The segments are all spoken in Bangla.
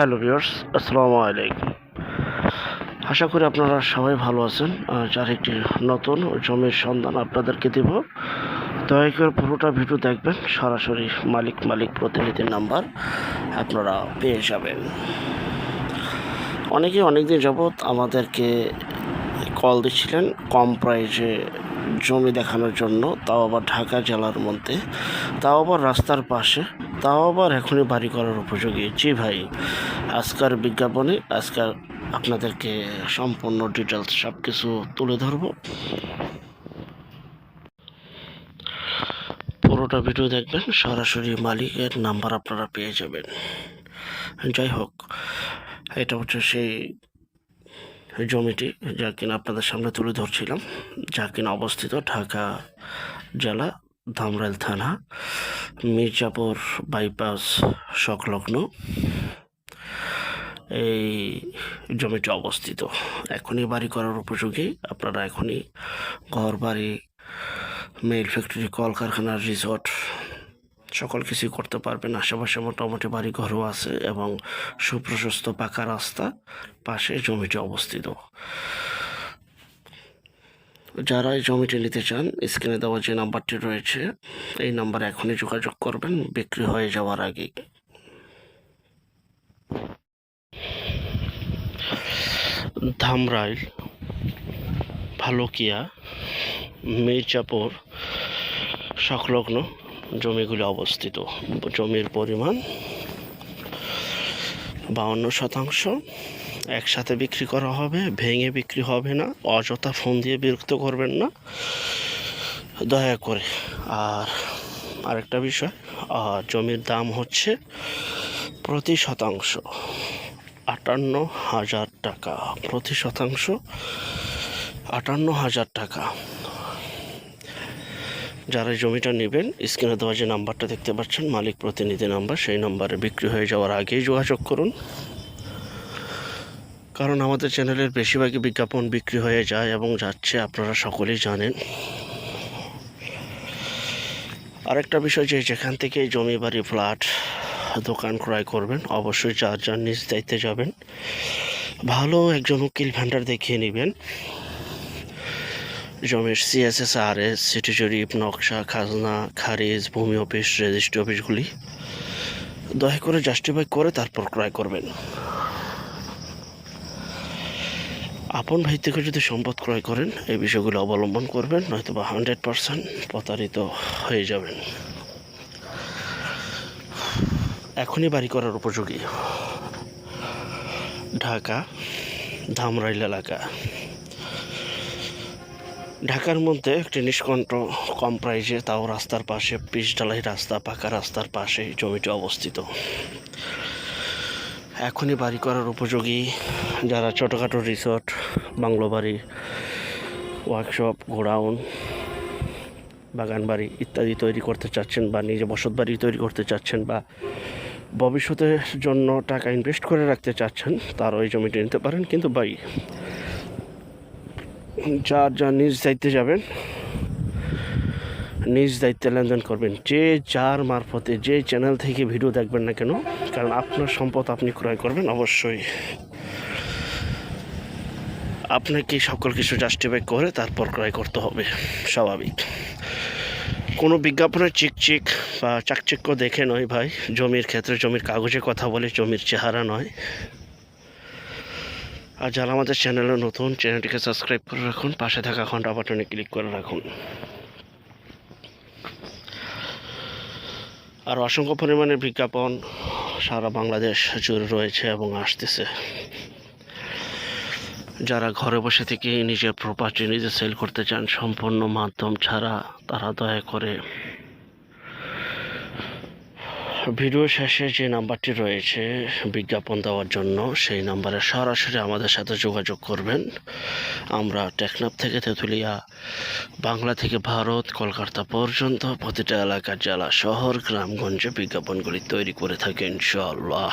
হ্যালো ভিউয়ার্স, আসসালামু আলাইকুম। আশা করি আপনারা সবাই ভালো আছেন। আজ আরেকটি নতুন জমির সন্ধান আপনাদেরকে দেব। দয়া করে পুরোটা ভিডিও দেখবেন, সরাসরি মালিক মালিক প্রতিনিধির নাম্বার আপনারা পেয়ে যাবেন। অনেকে অনেকদিন যাবৎ আমাদেরকে কল দিচ্ছিলেন, কম প্রাইজে জমি দেখানোর জন্য, তাও আবার ঢাকা জেলার মধ্যে, তাও আবার রাস্তার পাশে, তাও আবার এখনই বাড়ি করার উপযোগী। জি ভাই, আজকের বিজ্ঞাপনে আজকাল আপনাদেরকে সম্পূর্ণ ডিটেলস সব কিছু তুলে ধরবো। পুরোটা ভিডিও দেখবেন, সরাসরি মালিকের নাম্বার আপনারা পেয়ে যাবেন। যাই হোক, এটা হচ্ছে সেই জমিটি যা কিনা আপনাদের সামনে তুলে ধরছিলাম, যা কিনা অবস্থিত ঢাকা জেলা ধামরাইল থানা, মির্জাপুর বাইপাস সংলগ্ন। এই জমিটি অবস্থিত। এখনই বাড়ি করার উপযোগী। আপনারা এখনই ঘর বাড়ি মেল ফ্যাক্টরি কলকারখানার রিসোর্ট সকল কিছুই করতে পারবেন। আশেপাশে মোটামুটি বাড়ি ঘরও আছে এবং সুপ্রশস্ত পাকা রাস্তা পাশে জমিটি অবস্থিত। যারা এই জমিটি নিতে চান, স্ক্রিনে দেওয়া যে নাম্বারটি রয়েছে, এই নাম্বারে এখনই যোগাযোগ করবেন। বিক্রি হয়ে যাওয়ার আগেই ধামরাইল, ভালুকিয়া, মির্জাপুর, সংলগ্ন জমিগুলি অবস্থিত। জমির পরিমাণ বাউন্ন শতাংশ। একসাথে বিক্রি করা হবে, ভেঙে বিক্রি হবে না, অযথা ফোন দিয়ে বিরক্ত করবেন না। দয়া করে। আর আরেকটা বিষয় আর জমির দাম হচ্ছে প্রতি শতাংশ আটান্ন হাজার টাকা। প্রতি শতাংশ আটান্ন হাজার টাকা। যারা জমিটা নেবেন, স্ক্রিনে দেওয়া যে নাম্বারটা দেখতে পাচ্ছেন, মালিক প্রতিনিধি নাম্বার, সেই নাম্বারে বিক্রি হয়ে যাওয়ার আগেই যোগাযোগ করুন। কারণ আমাদের চ্যানেলের বেশিরভাগই বিজ্ঞাপন বিক্রি হয়ে যায় এবং যাচ্ছে, আপনারা সকলেই জানেন। আরেকটা বিষয় যে যেখান থেকে জমি বাড়ি, ফ্ল্যাট, দোকান ক্রয় করবেন, অবশ্যই যার যার নিজ দায়িত্বে যাবেন। ভালো একজন উকিল ভ্যান্ডার দেখিয়ে নেবেন। জমির সিএসএস আর এস সিটি জরিপ নকশা, খাজনা, খারিজ, ভূমি অফিস, রেজিস্ট্রি অফিসগুলি। দয়া করে জাস্টিফাই করে তারপর ক্রয় করবেন। আপন ভাই থেকে যদি সম্পদ ক্রয় করেন, এই বিষয়গুলো অবলম্বন করবেন নয়তো বা হান্ড্রেড পারসেন্ট প্রতারিত হয়ে যাবেন। এখনই বাড়ি করার উপযোগী। ঢাকা, ধামরাইল এলাকা। ঢাকার মধ্যে একটি নিষ্কণ্ঠ কম প্রাইজে তাও রাস্তার পাশে পিচ ঢালাই রাস্তা, পাকা রাস্তার পাশে জমিটি অবস্থিত। এখনই বাড়ি করার উপযোগী যারা ছোটোখাটো রিসর্ট, বাংলো বাড়ি, ওয়ার্কশপ, গোডাউন, বাগান বাড়ি ইত্যাদি তৈরি করতে চাচ্ছেন বা নিজে বসত বাড়ি তৈরি করতে চাচ্ছেন বা ভবিষ্যতের জন্য টাকা ইনভেস্ট করে রাখতে চাচ্ছেন, তার ওই জমিটি নিতে পারেন। কিন্তু ভাই যার যা নিজ দায়িত্বে যাবেন, নিজ দায়িত্বে লেনদেন করবেন। যে যার মারফতে, যে চ্যানেল থেকে ভিডিও দেখবেন না কেন, কারণ আপনার সম্পদ আপনি ক্রয় করবেন অবশ্যই। আপনাকে সকল কিছু জাস্টিফাই করে তারপর ক্রয় করতে হবে, স্বাভাবিক। কোনো বিজ্ঞাপনের চিকচিক বা চাকচিক্য দেখে নয় ভাই, জমির ক্ষেত্রে জমির কাগজে কথা বলে জমির চেহারা নয়। আর যারা আমাদের চ্যানেলে নতুন, চ্যানেলটিকে সাবস্ক্রাইব করে রাখুন, পাশে থাকা ঘণ্টা বাটনে ক্লিক করে রাখুন। আর অসংখ্য পরিমাণে বিজ্ঞাপন সারা বাংলাদেশ জুড়ে রয়েছে এবং আসতেছে। যারা ঘরে বসে থেকে নিজের প্রপার্টি নিজে সেল করতে চান, সম্পূর্ণ মাধ্যম ছাড়া তারা দয়া করে ভিডিও শেষে যে নাম্বারটি রয়েছে বিজ্ঞাপন দেওয়ার জন্য, সেই নাম্বারে সরাসরি আমাদের সাথে যোগাযোগ করবেন। আমরা টেকনাফ থেকে তেঁতুলিয়া, বাংলা থেকে ভারত, কলকাতা পর্যন্ত প্রতিটা এলাকার জেলা, শহর, গ্রামগঞ্জে বিজ্ঞাপনগুলি তৈরি করে থাকি ইনশাআল্লাহ।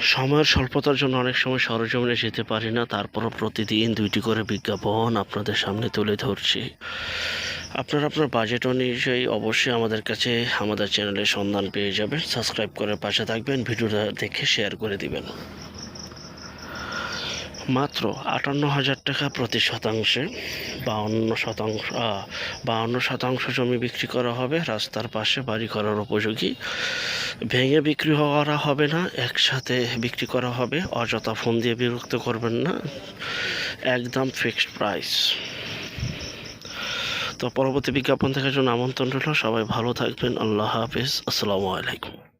সময়ের স্বল্পতার জন্য অনেক সময় সরজমিনে যেতে পারি না, তারপরও প্রতিদিন দুইটি করে বিজ্ঞাপন আপনাদের সামনে তুলে ধরছি। আপনারা আপনার বাজেট অনুযায়ী অবশ্যই আমাদের কাছে, আমাদের চ্যানেলের সন্ধান পেয়ে যাবেন। সাবস্ক্রাইব করে পাশে থাকবেন, ভিডিওটা দেখে শেয়ার করে দিবেন। মাত্র আটান্ন হাজার টাকা প্রতি শতাংশে বাউন্ন শতাংশ বাউন্ন শতাংশ জমি বিক্রি করা হবে। রাস্তার পাশে বাড়ি করার উপযোগী। ভেঙে বিক্রি করা হবে না, একসাথে বিক্রি করা হবে। অযথা ফোন দিয়ে বিরক্ত করবেন না। একদম ফিক্সড প্রাইস তো পরবর্তী বিজ্ঞাপন দেখার জন্য আমন্ত্রণ রইল। সবাই ভালো থাকবেন। আল্লাহ হাফিজ। আসসালামু আলাইকুম।